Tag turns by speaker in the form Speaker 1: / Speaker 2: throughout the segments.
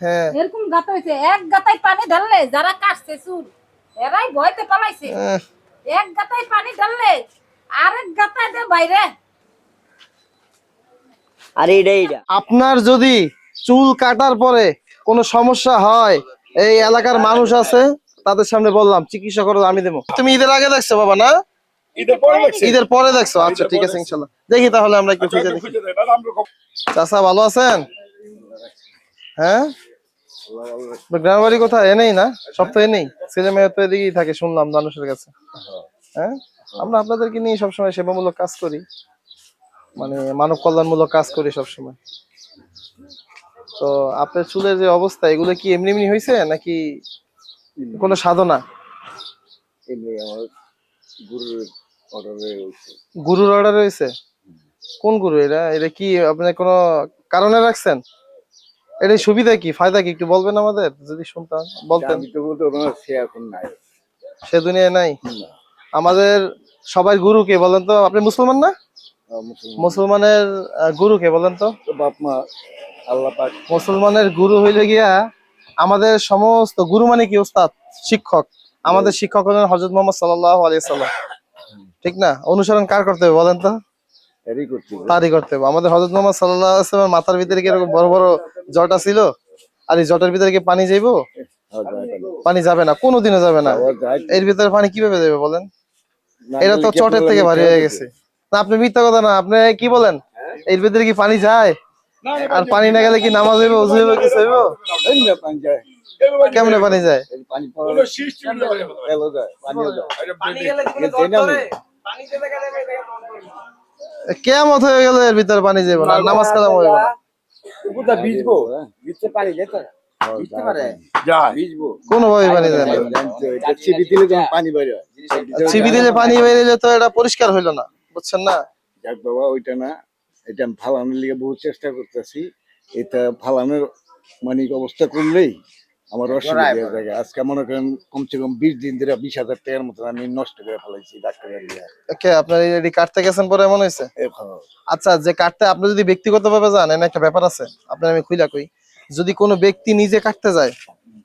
Speaker 1: হ্যাঁ।
Speaker 2: এরকম গাতা হয়েছে। এক গাতায় পানি ঢাললে যারা কাটছে চুল এরাই ভয়তে পালাইছে। এক গাতায় পানি ঢাললে আরেক গাতায় দে বাইরে।
Speaker 3: আর এইটা এইটা
Speaker 1: আপনার যদি চুল কাটার পরে কোনো সমস্যা হয় এই এলাকার মানুষ আছে তাদের সামনে বললাম চিকিৎসা করো আমি দেবো। তুমি ঈদের আগে দেখছ বাবা না?
Speaker 4: ঈদের পরে
Speaker 1: ঈদের পরে দেখছ? আচ্ছা ঠিক আছে ইনশাল্লাহ। দেখি তাহলে আমরা একটু খুঁজে দেখি।
Speaker 4: খুঁজে কম-
Speaker 1: চাচা ভালো আছেন? হ্যাঁ? গ্রামের বাড়ি কোথায় এনেই না সব তো এনেই। ছেলে মেয়ে তো এদিকেই থাকে শুনলাম মানুষের কাছে। হ্যাঁ? আমরা আপনাদেরকে নিয়ে সবসময় সেবামূলক কাজ করি। মানে মানব কল্যাণমূলক কাজ করি সবসময়। তো আপনার চুলের যে অবস্থা এগুলো কি এমনি এমনি হয়েছে নাকি কোনো সাধনা?
Speaker 4: এমনি আমার গুরুর অর্ডারে হয়েছে।
Speaker 1: গুরুর অর্ডার রয়েছে কোন গুরু? এরা এটা কি আপনি কোনো কারণে রাখছেন? এটা সুবিধা কি? ফায়দা কি? একটু বলবেন আমাদের? যদি শুনতাম বলতেন।
Speaker 4: সে এখন নাই।
Speaker 1: সে দুনিয়ায় নাই? আমাদের সবাই গুরু কে বলেন তো? আপনি মুসলমান না? মুসলমানের গুরু কে বলেন তো?
Speaker 4: বাপ মা আল্লাহ পাক।
Speaker 1: মুসলমানের গুরু হইলে গিয়া আমাদের সমস্ত গুরু মানে কি ওস্তাদ? শিক্ষক। আমাদের শিক্ষক হলেন হজরত মোহাম্মদ সাল্লাহ আলিয়া সাল্লাম ঠিক না? অনুসরণ কার করতে হবে বলেন তো। তারই করতে হবে। আমাদের হজরত মোহাম্মদ সাল্লাহ আসলামের মাথার ভিতরে কি এরকম বড় বড় জটা ছিল আর এই জটার ভিতরে কি পানি যাইবো?
Speaker 4: হ্যাঁ, পানি।
Speaker 1: যাবে না কোনোদিনও যাবে না। এর ভিতরে পানি কীভাবে যাবে বলেন? এটা তো চটের থেকে ভারী হয়ে গেছে। না আপনি মিথ্যা কথা না আপনি কি বলেন? এর ভিতরে কি পানি যায়? আর পানি না গেলে কি নামাজ হইবে উজু হইবে কিছু হইব?
Speaker 4: এই না, পানি যায়।
Speaker 1: কেমনে পানি যায়?
Speaker 4: পানি যায়,
Speaker 1: কেমত হয়ে গেলে এর ভিতরে পানি যাবে না। নামাজ কালাম হইবে না।
Speaker 5: কোথায় ভিজবো
Speaker 4: হ্যাঁ,
Speaker 5: ভিজতে পারি? যেত।
Speaker 1: কোনোভাবে পানি যায় না।
Speaker 4: চিবি দিলে পানি বের হয়।
Speaker 1: চিবি দিলে পানি বেরিয়ে তো এটা পরিষ্কার হইল না। বুঝছেন না?
Speaker 4: যাক বাবা ওইটা না। এটা ফালানোর লিগে বহু চেষ্টা করতেছি। এটা ফালানোর মানে অবস্থা করলেই আমার অসুবিধা হয়ে আজকে মনে করেন কমসে কম বিশ দিন ধরে বিশ হাজার টাকার মতন আমি নষ্ট করে ফেলাইছি ডাক্তারের লিগে
Speaker 1: কে আপনার এই কাটতে গেছেন পরে এমন হয়েছে? আচ্ছা যে কাটতে আপনি যদি ব্যক্তিগত ভাবে যান এনে একটা ব্যাপার আছে আপনার আমি খুইলা কই যদি কোনো ব্যক্তি নিজে কাটতে যায়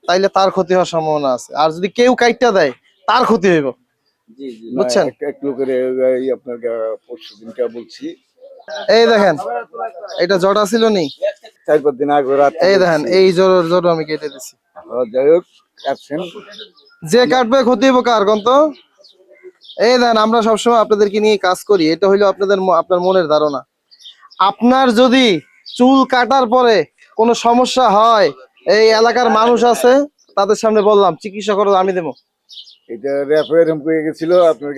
Speaker 1: তাইলে তার ক্ষতি হওয়ার সম্ভাবনা আছে। আর যদি কেউ কাটতে দেয় তার ক্ষতি হইব। বুঝছেন?
Speaker 4: এক লোকের আপনার পরশু দিনটা বলছি।
Speaker 1: এই দেখেন এটা জটা ছিল নি।
Speaker 4: চার পাঁচ দিন আগে রাত
Speaker 1: এই দেখেন এই জোর জোর আমি কেটে দিছি।
Speaker 4: যাই হোক আসছেন
Speaker 1: যে কাটবে ক্ষতি হইব কার কোন এই দেখেন আমরা সবসময় আপনাদেরকে নিয়ে কাজ করি। এটা হইল আপনাদের আপনার মনের ধারণা। আপনার যদি চুল কাটার পরে কোনো সমস্যা হয় এই এলাকার মানুষ আছে তাদের সামনে বললাম চিকিৎসা করো আমি দেবো।
Speaker 4: এটা র্যাপে এরকম করে গেছিল আপনার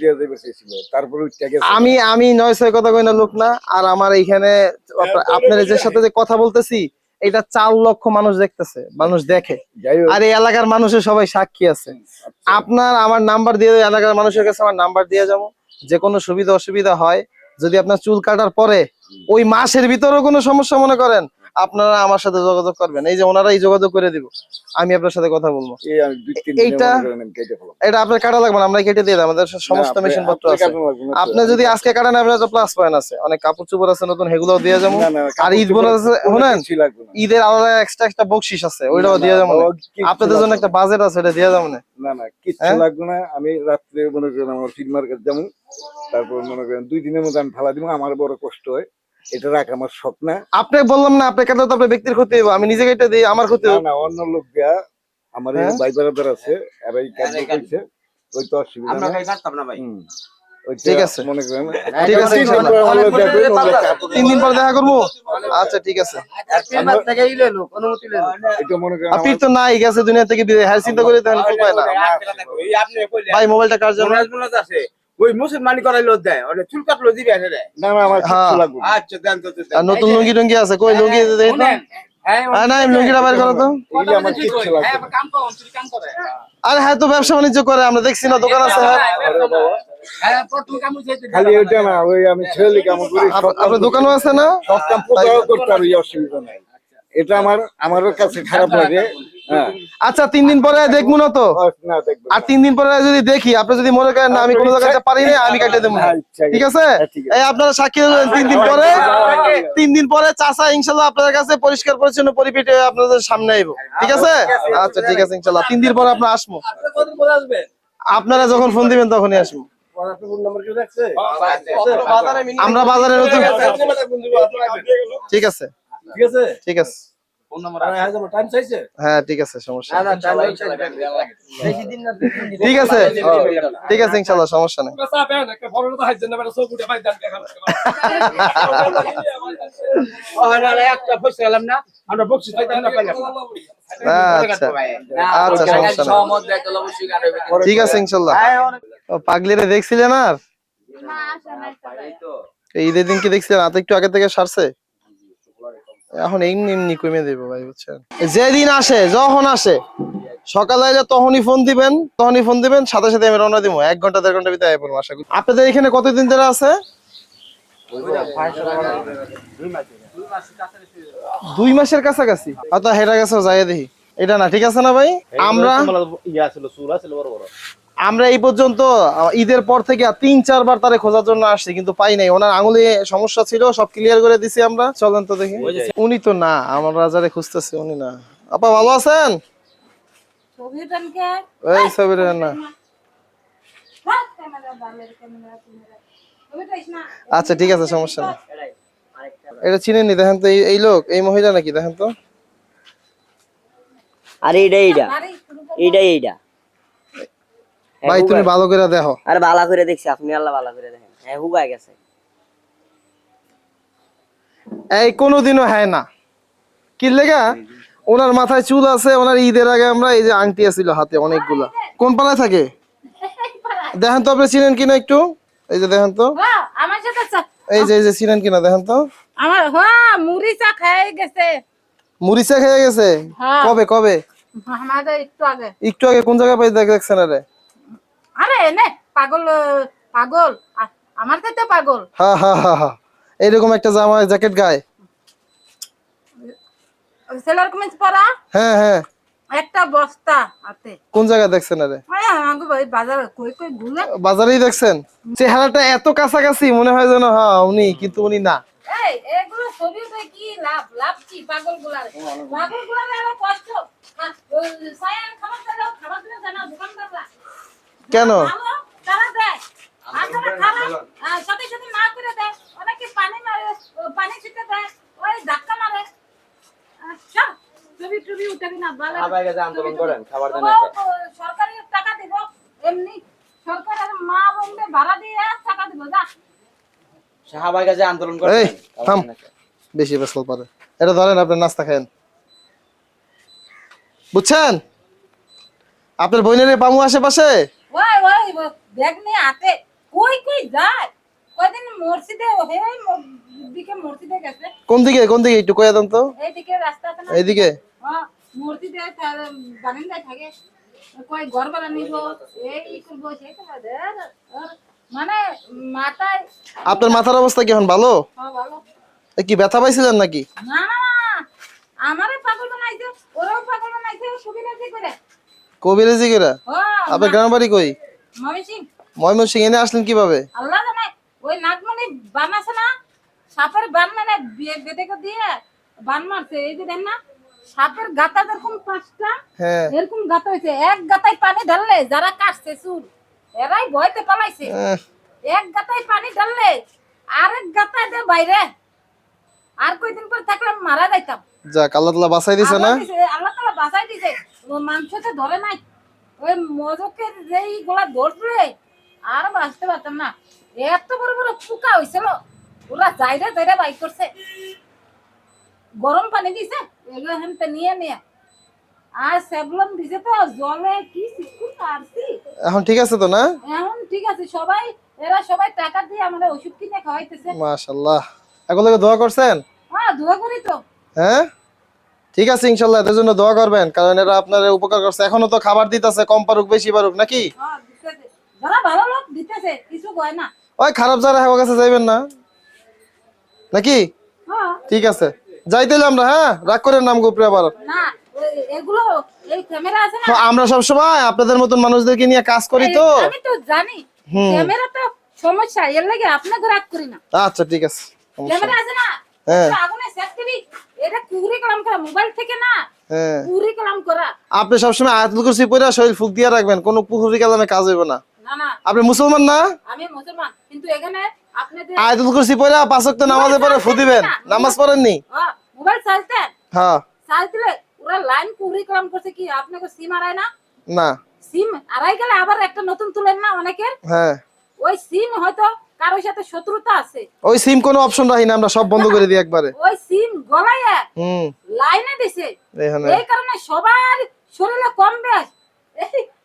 Speaker 4: দিয়ে যাবে চেয়েছিল। তারপরে উঠতে গেছে।
Speaker 1: আমি আমি নয় ছয় কথা কই না লোক না আর আমার এইখানে আপনার যে সাথে যে কথা বলতেছি এটা চার লক্ষ মানুষ দেখতেছে মানুষ দেখে। আর এই এলাকার মানুষের সবাই সাক্ষী আছে। আপনার আমার নাম্বার দিয়ে এলাকার মানুষের কাছে আমার নাম্বার দিয়ে যাব। যে কোনো সুবিধা অসুবিধা হয় যদি আপনার চুল কাটার পরে ওই মাসের ভিতরেও কোনো সমস্যা মনে করেন আপনারা আমার সাথে যোগাযোগ করবেন। এই যে ওনারা এই যোগাযোগ করে দিব। আমি আপনার সাথে কথা বলব। এইটা-। এটা আপনার কাটা লাগবে না আমরা কেটে দিয়ে দেব। আমাদের সমস্ত মেশিন পত্র আছে। আপনি যদি আজকে কাটেন আপনার তো প্লাস পয়েন্ট আছে। অনেক কাপড় চোপড় আছে নতুন সেগুলোও দিয়ে যাব। আর ঈদ বোনাস আছে, শুনেন? ঈদের আলাদা এক্সট্রা একটা বকশিস আছে ওইটাও দিয়ে যাব আপনাদের জন্য একটা বাজেট আছে এটা দিয়ে যাব না।
Speaker 4: না না কিচ্ছু
Speaker 1: হ্যাঁ?
Speaker 4: লাগবে না। আমি রাত্রে মনে করেন আমার ফিড মার্কেট যেমন তারপর মনে করেন দুই দিনের মধ্যে আমি ফেলা দিব আমার বড় কষ্ট হয়। এটা রাখা আমার শখ না
Speaker 1: আপনি বললাম না আপনি কাটলে তো আপনার ব্যক্তির ক্ষতি হবে আমি নিজেকে কেটে দিই আমার ক্ষতি
Speaker 4: না
Speaker 1: হবে
Speaker 4: না অন্য লোক দেয়া আমার
Speaker 1: হ্যাঁ?
Speaker 4: ভাই ব্রাদার আছে কইছে ওই তো অসুবিধা
Speaker 5: আমরা ভাই কাটতাম না ভাই।
Speaker 1: ঠিক আছে।
Speaker 4: মনে করেন
Speaker 1: ঠিক আছে,
Speaker 4: তিন দিন। পরে
Speaker 1: দেখা করব? আচ্ছা ঠিক আছে।
Speaker 5: পেপার থেকে ইলে লোক অনুমতি লে
Speaker 4: এটা মনে করেন
Speaker 1: আপনি তো নাই গেছে দুনিয়া থেকে বিদায় হ্যাঁ। চিন্তা করে দেন উপায় না
Speaker 5: ওই আপনি কইলে
Speaker 1: ভাই মোবাইলটা কার জন্য?
Speaker 5: ওই মুসলমানি করাইলো দেয় ওটা চুল কাটলো দিবে রে
Speaker 4: না না আমার
Speaker 1: হ্যাঁ।
Speaker 4: লাগবে
Speaker 5: আচ্ছা দেন তো দেন
Speaker 1: আর নতুন লুঙ্গি টুঙ্গি আছে? কই লুঙ্গি দেখি তো।
Speaker 5: হ্যাঁ
Speaker 1: আর নাই লুঙ্গিটা বাইর করো তো।
Speaker 4: আমার কিচ্ছু লাগবে
Speaker 5: হ্যাঁ
Speaker 4: না।
Speaker 5: কাম করো চুরি কাম করে।
Speaker 1: আরে হ্যাঁ তো ব্যবসা বাণিজ্য করে আমরা দেখছি না দোকান আছে হ্যাঁ।
Speaker 4: আরে বাবা,
Speaker 5: হ্যাঁ প্রথম কাম হইছে
Speaker 4: খালি ওইটা না ওই আমি ছেলে কাম করি
Speaker 1: আপনার দোকানও আছে না?
Speaker 4: সব কাম করতে পারি অসুবিধা নাই। এটা আমার আমার কাছে খারাপ লাগে। হ্যাঁ।
Speaker 1: আচ্ছা তিন দিন পরে দেখব না তো? আর তিন দিন পরে যদি দেখি আপনি যদি মনে করেন না আমি কোনো জায়গাতে পারি না আমি কাটে দেবো ঠিক আছে?
Speaker 4: হ্যাঁ, ঠিক আছে।
Speaker 1: এই আপনারা সাক্ষী তিন দিন পরে। তিন দিন পরে চাচা ইনশাল্লাহ আপনাদের কাছে পরিষ্কার পরিচ্ছন্ন পরিপেটে আপনাদের সামনে আইবো। ঠিক আছে? আচ্ছা ঠিক আছে ইনশাল্লাহ। তিন দিন পরে আপনার আসব। আপনারা যখন ফোন দিবেন তখনই আসব। আমরা বাজারে নতুন ঠিক আছে। ঠিক আছে হ্যাঁ ঠিক আছে সমস্যা। ঠিক আছে ঠিক আছে ইনশাল্লাহ সমস্যা নেই
Speaker 5: একটা ফসে গেলাম না আমরা বকশিস পাইতাম না পাইলাম
Speaker 1: আচ্ছা আচ্ছা সমস্যা নেই ঠিক আছে ইনশাল্লাহ ও, পাগলিরে দেখছিলেন আর এই ঈদের দিন কি দেখছিলেন একটু আগে থেকে সারছে এখন এমনি এমনি কমে দেবো ভাই বুঝছেন? যেদিন আসে যখন আসে সকালে এলে তখনই ফোন দিবেন তখনই ফোন দিবেন সাথে সাথে আমি রওনা দিব এক ঘণ্টা দেড় ঘণ্টা ভিতরে পড়ব আশা করি। আপনাদের এখানে কতদিন ধরে আছে? দুই মাসের কাছাকাছি। অত হেরা গেছে যাই দেখি। এটা না ঠিক আছে না ভাই? আমরা আমরা এই পর্যন্ত ঈদের পর থেকে তিন চারবার তারে খোঁজার জন্য আসছি কিন্তু পাই নাই। ওনার আঙুলে সমস্যা ছিল সব ক্লিয়ার করে দিছি আমরা। চলেন তো দেখি। উনি তো না আমরা যারে খুঁজতেছি উনি না। আপা ভালো আছেন? ছবির না
Speaker 2: না।
Speaker 1: আচ্ছা ঠিক আছে সমস্যা নেই। এটা চিনেন নি দেখেন তো এই- এই লোক এই মহিলা নাকি দেখেন তো।
Speaker 3: আরে এইটা। এইটা এইটা এইটা।
Speaker 1: ভাই তুমি ভালো করে দেখো।
Speaker 3: আরে বালা করে দেখছি আপনি আল্লাহ বালা করে দেখেন। হ্যাঁ হুগায় গেছে।
Speaker 1: এই কোনোদিনও হয় না। কি লেগা? ওনার মাথায় চুল আছে ওনার ঈদের আগে আমরা এই যে আংটি আছিল হাতে অনেকগুলা। কোন পাড়ায় থাকে? দেখেন তো আপনি চিনেন কিনা একটু? এই যে দেখেন তো।
Speaker 2: হ্যাঁ, আমার সাথে চা-
Speaker 1: এই যে এই যে চিনেন কিনা দেখেন তো।
Speaker 2: আমার হ্যাঁ মুড়ি চা খেয়ে গেছে।
Speaker 1: মুড়িচা খেয়ে গেছে?
Speaker 2: হ্যাঁ।
Speaker 1: কবে কবে?
Speaker 2: আমাদের একটু আগে।
Speaker 1: একটু আগে কোন জায়গায় পাই দেখ- দেখছেন আরে।
Speaker 2: আরে এনে পাগল পাগল। আমার তো পাগল।
Speaker 1: হা হা হা হা। এইরকম একটা জামা জ্যাকেট গায়ে।
Speaker 2: সেলার কমিজ পরা?
Speaker 1: হ্যাঁ হ্যাঁ।
Speaker 2: একটা বস্তা হাতে।
Speaker 1: কোন জায়গায় দেখছেন আরে?
Speaker 2: আরে ভাই বাজার। কই কই ঘুরে
Speaker 1: বাজারেই দেখছেন? চেহারাটা এত কাছাকাছি মনে হয় যেন হ্যাঁ উনি কিন্তু উনি না।
Speaker 2: এই এগুলো ছবি কি লাভ? লাভ কি? পাগলগুলার পাগলগুলার কষ্ট। ভালো
Speaker 5: আন্দোলন করেন খাবার দেন
Speaker 2: ও, ও, সরকারি টাকা দিব এমনি সরকারের মা ভাড়া দিয়ে টাকা দিব যা।
Speaker 5: সাহাবাই কাছে আন্দোলন
Speaker 1: এই থাম। বেশি বেসল পারে। এটা ধরেন আপনি নাস্তা খায়েন। বুঝছেন? আপনার বোনের পামু আশেপাশে?
Speaker 2: ওই ওই ব্যাগ নিয়ে হাতে। কই কই যায় কয়দিন মসজিদে হে দিকে মসজিদে গেছে।
Speaker 1: কোন দিকে কোন দিকে একটু কয়ে দেন তো?
Speaker 2: এইদিকে রাস্তা আছে না?
Speaker 1: এইদিকে?
Speaker 2: হ্যাঁ, মসজিদে তার বারান্দায় থাকে। কই ঘর নিব? এই করব সেই করব মানে মাথায়
Speaker 1: আপনার মাথার অবস্থা কি এখন ভালো?
Speaker 2: হ্যাঁ, ভালো।
Speaker 1: কি ব্যথা পাইছিলেন নাকি?
Speaker 2: না না আমারে পাগল বানাইছে ওরাও পাগল বানাইছে সুবিধা কি করে।
Speaker 1: কবিরাজি কেরা?
Speaker 2: হ্যাঁ
Speaker 1: আপনার গ্রাম বাড়ি কই? ময়মনসিং। এনে আসলেন কীভাবে?
Speaker 2: আল্লাহ জানে ওই নাগমণি বান আছে না সাপের বান মানে বেঁধে দিয়ে বান মারছে এই যে দেন না সাপের গাতা যেরকম পাঁচটা
Speaker 1: হ্যাঁ।
Speaker 2: এরকম গাতা হয়েছে এক গাতায় পানি ঢাললে যারা কাটছে চুল এরাই ভয়তে পালাইছে। এক গাতায় পানি ঢাললে আরেক গাতায় দে বাইরে। আর কয়দিন পর থাকলে মারা যাইতাম।
Speaker 1: যাক আল্লাহ তালা বাঁচাই দিছে না?
Speaker 2: আল্লাহ তালা বাঁচাই দিছে। মাংসতে ধরে নাই। ওই যেই গোলা ধরবে আর বাঁচতে পারতাম না। এত বড় বড় পোকা হয়েছিল ওরা যাইরে যাইরে বাইক করছে। গরম পানি দিছে এগুলো হেনতে নিয়ে নিয়ে। আর সেবলন দিছে তো জলে কি
Speaker 1: এখন ঠিক আছে তো না?
Speaker 2: এখন ঠিক আছে সবাই এরা সবাই টাকা দিয়ে আমাদের ওষুধ কিনে খাওয়াইতেছে।
Speaker 1: মাশাল্লাহ। এখন দোয়া করছেন?
Speaker 2: হ্যাঁ দোয়া করি তো।
Speaker 1: হ্যাঁ? ঠিক আছে ইনশাল্লাহ এদের জন্য দোয়া করবেন কারণ এরা আপনার উপকার করছে। এখনও তো খাবার দিতেছে কম পারুক বেশি পারুক নাকি?
Speaker 2: হ্যাঁ
Speaker 1: ওই খারাপ যারা হ্যাঁ কাছে যাইবেন না। নাকি?
Speaker 2: হ্যাঁ।
Speaker 1: ঠিক আছে। যাইতে আমরা হ্যাঁ? রাগ করেন নাম গোপরে আবার আমরা সবসময় আপনাদের মতন মানুষদেরকে নিয়ে কাজ করি তো।
Speaker 2: আমি তো জানি। ক্যামেরা তো সমস্যা এর লাগে আপনাকে রাগ করি না।
Speaker 1: আচ্ছা ঠিক আছে।
Speaker 2: ক্যামেরা আছে না?
Speaker 1: হ্যাঁ।
Speaker 2: আগুনে সেট করি। এটা কুড়ি কালাম করা মোবাইল থেকে না
Speaker 1: হ্যাঁ।
Speaker 2: কুড়ি কালাম করা।
Speaker 1: আপনি সবসময় আয়াতুল কুরসি পড়ে শরীর ফুক দিয়ে রাখবেন কোনো পুকুরি কালামে কাজ হইব না।
Speaker 2: না না।
Speaker 1: আপনি মুসলমান না?
Speaker 2: আমি মুসলমান কিন্তু এখানে আপনাদের
Speaker 1: আয়াতুল কুরসি পড়ে পাঁচ ওয়াক্ত নামাজে পড়ে ফু দিবেন। নামাজ পড়েননি
Speaker 2: মোবাইল চালতেন
Speaker 1: হ্যাঁ।
Speaker 2: চালতিলে ওরা লাইন কুড়ি কালাম করছে কি আপনাকে সিম আড়াই না?
Speaker 1: না।
Speaker 2: সিম আড়াই গেলে আবার একটা নতুন তুলেন না অনেকের?
Speaker 1: হ্যাঁ।
Speaker 2: ওই সিম হয়তো কারোর সাথে শত্রুতা আছে?
Speaker 1: ওই সিম কোনো অপশন রাখি না আমরা সব বন্ধ করে দিই একবারে।
Speaker 2: ওই সিম গলায়
Speaker 1: হুম।
Speaker 2: লাইনে দিছে। এই কারণে সবার শরীরে কম বেশ।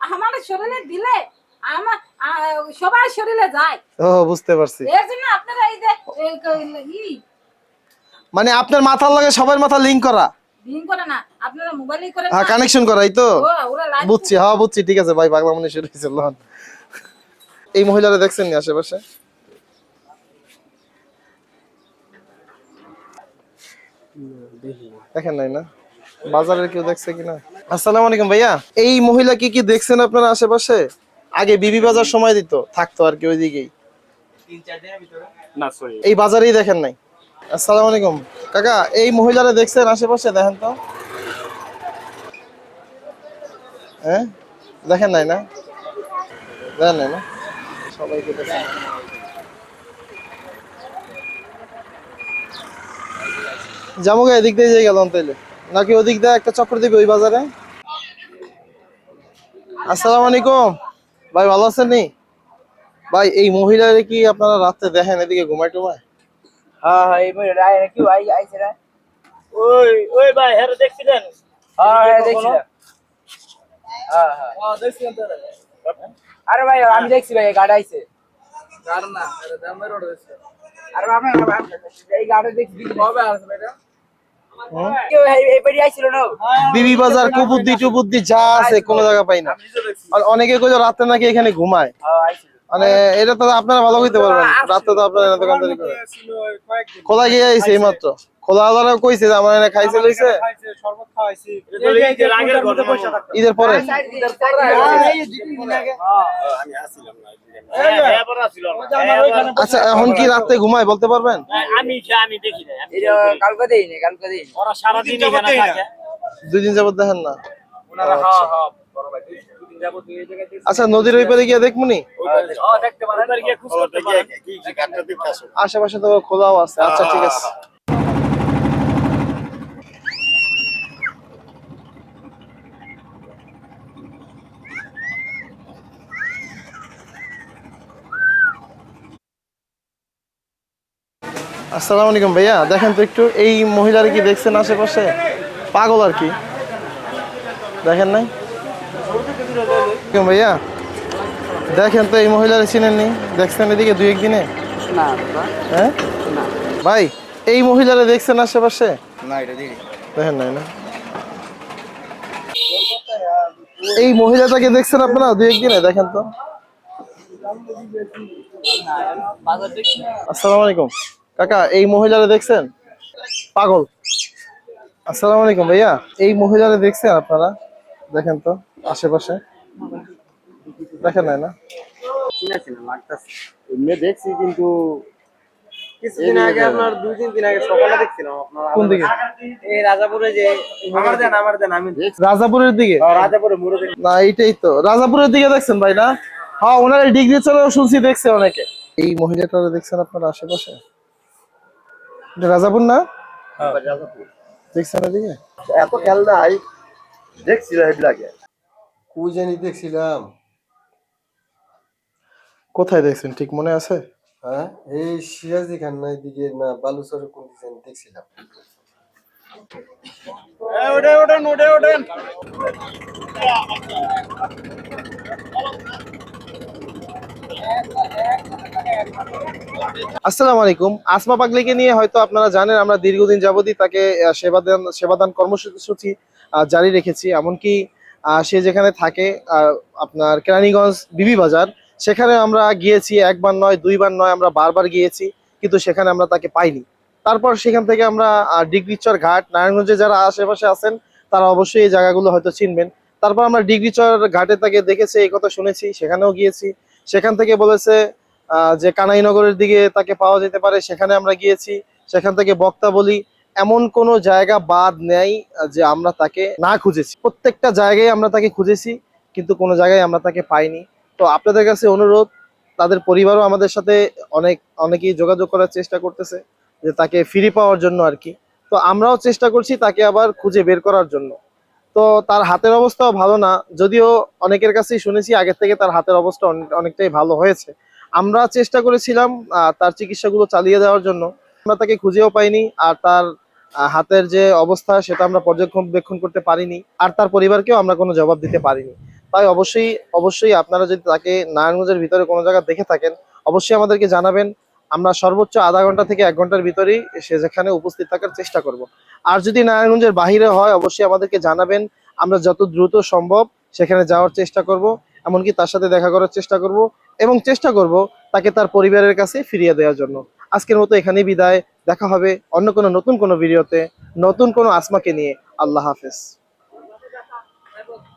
Speaker 2: আমার শরীরে দিলে আমার সবার শরীরে যায়।
Speaker 1: ও বুঝতে পারছি।
Speaker 2: এর জন্য আপনারা এই যে
Speaker 1: মানে আপনার মাথার লাগে সবার মাথা লিঙ্ক করা?
Speaker 2: না। আপনারা মোবাইলে করে
Speaker 1: হ্যাঁ কানেকশন তো? বুঝছি হ্যাঁ বুঝছি ঠিক আছে ভাই পাগলা মনে শুরু হয়েছে এই মহিলারা দেখছেন আশেপাশে? দেখেন নাই না? বাজারের কেউ দেখছে কিনা? আসসালামু আলাইকুম ভাইয়া। এই মহিলা কি কি দেখছেন আপনারা আশেপাশে? আগে বিবি বাজার সময় দিত থাকতো আর কি ওইদিকেই। এই বাজারেই দেখেন নাই। আসসালামু আলাইকুম। কাকা এই মহিলারা দেখছেন আশেপাশে? দেখেন তো। হ্যাঁ? দেখেন নাই না? দেখেন নাই না? সবাইকে দেখেন। যাব গা এদিক দিয়ে যাই গেলাম তাইলে। নাকি ওদিক দিয়ে একটা চক্কর দিবে ওই বাজারে? আসসালামু আলাইকুম। ভাই ভালো আছেন নি? ভাই এই মহিলারে কি আপনারা রাতে দেখেন এদিকে ঘুমায় টুমায়?
Speaker 3: হ্যাঁ হ্যাঁ এই রায় কি ভাই আইছে রে
Speaker 5: ওই ওই ভাই হ্যাঁ দেখছিলেন?
Speaker 3: হ্যাঁ হ্যাঁ দেখছিলাম। হ্যাঁ হ্যাঁ। আরে ভাই আমি দেখছি ভাই গাড়ি আইছে। আরে গাড়ি কবে আসবে এটা
Speaker 1: হুম?
Speaker 3: কেউ এই- এই বাড়ি আইছিল না
Speaker 1: বিবি বাজার কুবুদ্দি টুবুদ্দি যা আছে কোনো জায়গা পাই না। আর অনেকে কইলো রাতে নাকি এখানে ঘুমায়।
Speaker 3: হ্যাঁ
Speaker 1: মানে এটা তো আপনারা ভালো হইতে পারবেন। রাতে তো আপনারা দোকানদারি খোলা গিয়ে আইছে এই মাত্র খোলা আলাদা কইছে যে আমার এনে খাইছে লইছে। ঈদের পরে। আচ্ছা এখন কি রাতে ঘুমায় বলতে পারবেন?
Speaker 5: আমি আমি দেখি না
Speaker 3: কালকে দেই না কালকে দেই
Speaker 5: ওরা সারাদিন এখানে থাকে।
Speaker 1: দুই দিন যাবত দেখেন না?
Speaker 3: ওনারা হ্যাঁ হ্যাঁ জায়গায় দেখছি
Speaker 1: আচ্ছা নদীর ওই পারে গিয়ে
Speaker 5: করতে পারেন।
Speaker 1: আশেপাশে তো খোলাও আছে। আচ্ছা ঠিক আছে। আসসালামু আলাইকুম ভাইয়া। দেখেন তো একটু এই মহিলার কি দেখছেন আশেপাশে? পাগল আর কি। দেখেন নাই? ভাইয়া দেখেন তো এই মহিলার চিনেননি? দেখছেন এদিকে দুই একদিনে? হ্যাঁ? ভাই এই মহিলারা দেখছেন আশেপাশে?
Speaker 3: না
Speaker 1: দেখেন নাই না? এই মহিলাটাকে দেখছেন আপনারা দুই একদিনে? দেখেন তো। আসসালামু আলাইকুম। কাকা এই মহিলারা দেখছেন? পাগল। আসসালামু আলাইকুম ভাইয়া। এই মহিলারা দেখছেন আপনারা? দেখেন তো আশেপাশে। দেখেন নাই না?
Speaker 5: দেখছি কিন্তু
Speaker 3: কিছুদিন আগে আপনার দুই তিন দিন আগে সকালে দেখছিলাম আপনার
Speaker 1: কোন দিকে?
Speaker 3: এই রাজাপুরে যে আমার দেন আমার দেন আমি
Speaker 1: রাজাপুরের দিকে?
Speaker 3: রাজাপুরে মুড়ে
Speaker 1: না এইটাই তো। রাজাপুরের দিকে দেখছেন ভাই না? হ্যাঁ ওনার ডিগ্রি চলেও শুনছি দেখছে অনেকে। এই মহিলাটা দেখছেন আপনার আশেপাশে? এটা রাজাপুর না? দেখছেন এদিকে
Speaker 4: এত খেয়াল নাই দেখছিলাম এগুলাকে
Speaker 6: কই জানি দেখছিলাম।
Speaker 1: কোথায় দেখছেন? ঠিক মনে আছে?
Speaker 6: হ্যাঁ এই সিরাজি না বালুচরের কোন দিকে দেখছিলাম।
Speaker 5: ওঠে ওঠেন ওঠে ওঠেন।
Speaker 1: আসসালামু আলাইকুম আসমা পাগলিকে নিয়ে হয়তো আপনারা জানেন, আমরা দীর্ঘদিন যাবতই তাকে সেবাদান সেবাদান কর্মসূচি জারি রেখেছি। এমনকি সে যেখানে থাকে আপনার কেরানীগঞ্জ বিবি বাজার, সেখানে আমরা গিয়েছি, একবার নয়, দুইবার নয়, আমরা বারবার গিয়েছি, কিন্তু সেখানে আমরা তাকে পাইনি। তারপর সেখান থেকে আমরা ডিগ্রিচর ঘাট, নারায়ণগঞ্জে যারা আশেপাশে আছেন, তারা অবশ্যই এই জায়গাগুলো হয়তো চিনবেন। তারপর আমরা ডিগ্রি চর ঘাটে তাকে দেখেছি, এই কথা শুনেছি, সেখানেও গিয়েছি। সেখান থেকে বলেছে যে কানাইনগরের দিকে তাকে পাওয়া যেতে পারে, সেখানে আমরা গিয়েছি। সেখান থেকে বক্তা বলি, এমন কোনো জায়গা বাদ নেই যে আমরা তাকে না খুঁজেছি। প্রত্যেকটা জায়গায় আমরা তাকে খুঁজেছি, কিন্তু কোনো জায়গায় আমরা তাকে পাইনি। তো আপনাদের কাছে অনুরোধ, তাদের পরিবারও আমাদের সাথে অনেক, অনেকেই যোগাযোগ করার চেষ্টা করতেছে, যে তাকে ফিরে পাওয়ার জন্য আর কি। তো আমরাও চেষ্টা করছি তাকে আবার খুঁজে বের করার জন্য। তো তার হাতের অবস্থাও ভালো না। যদিও অনেকের কাছেই শুনেছি, আগের থেকে তার হাতের অবস্থা অনেক- অনেকটাই ভালো হয়েছে। আমরা চেষ্টা করেছিলাম তার চিকিৎসাগুলো চালিয়ে দেওয়ার জন্য। আমরা তাকে খুঁজেও পাইনি, আর তার হাতের যে অবস্থা সেটা আমরা পর্যবেক্ষণ করতে পারিনি, আর তার পরিবারকেও আমরা কোনো জবাব দিতে পারিনি। তাই অবশ্যই অবশ্যই আপনারা যদি তাকে নারায়ণগঞ্জের ভিতরে কোনো জায়গা দেখে থাকেন, অবশ্যই আমাদেরকে জানাবেন। আমরা সর্বোচ্চ আধা ঘণ্টা থেকে এক ঘণ্টার ভিতরেই সে যেখানে উপস্থিত থাকার চেষ্টা করব। আর যদি নারায়ণগঞ্জের বাহিরে হয়, অবশ্যই আমাদেরকে জানাবেন। আমরা যত দ্রুত সম্ভব সেখানে যাওয়ার চেষ্টা করব, এমনকি তার সাথে দেখা করার চেষ্টা করব এবং চেষ্টা করব তাকে তার পরিবারের কাছে ফিরিয়ে দেওয়ার জন্য। আজকের মতো এখানেই বিদায়। দেখা হবে অন্য কোনো নতুন কোনো ভিডিওতে, নতুন কোনো আসমাকে নিয়ে। আল্লাহ হাফেজ।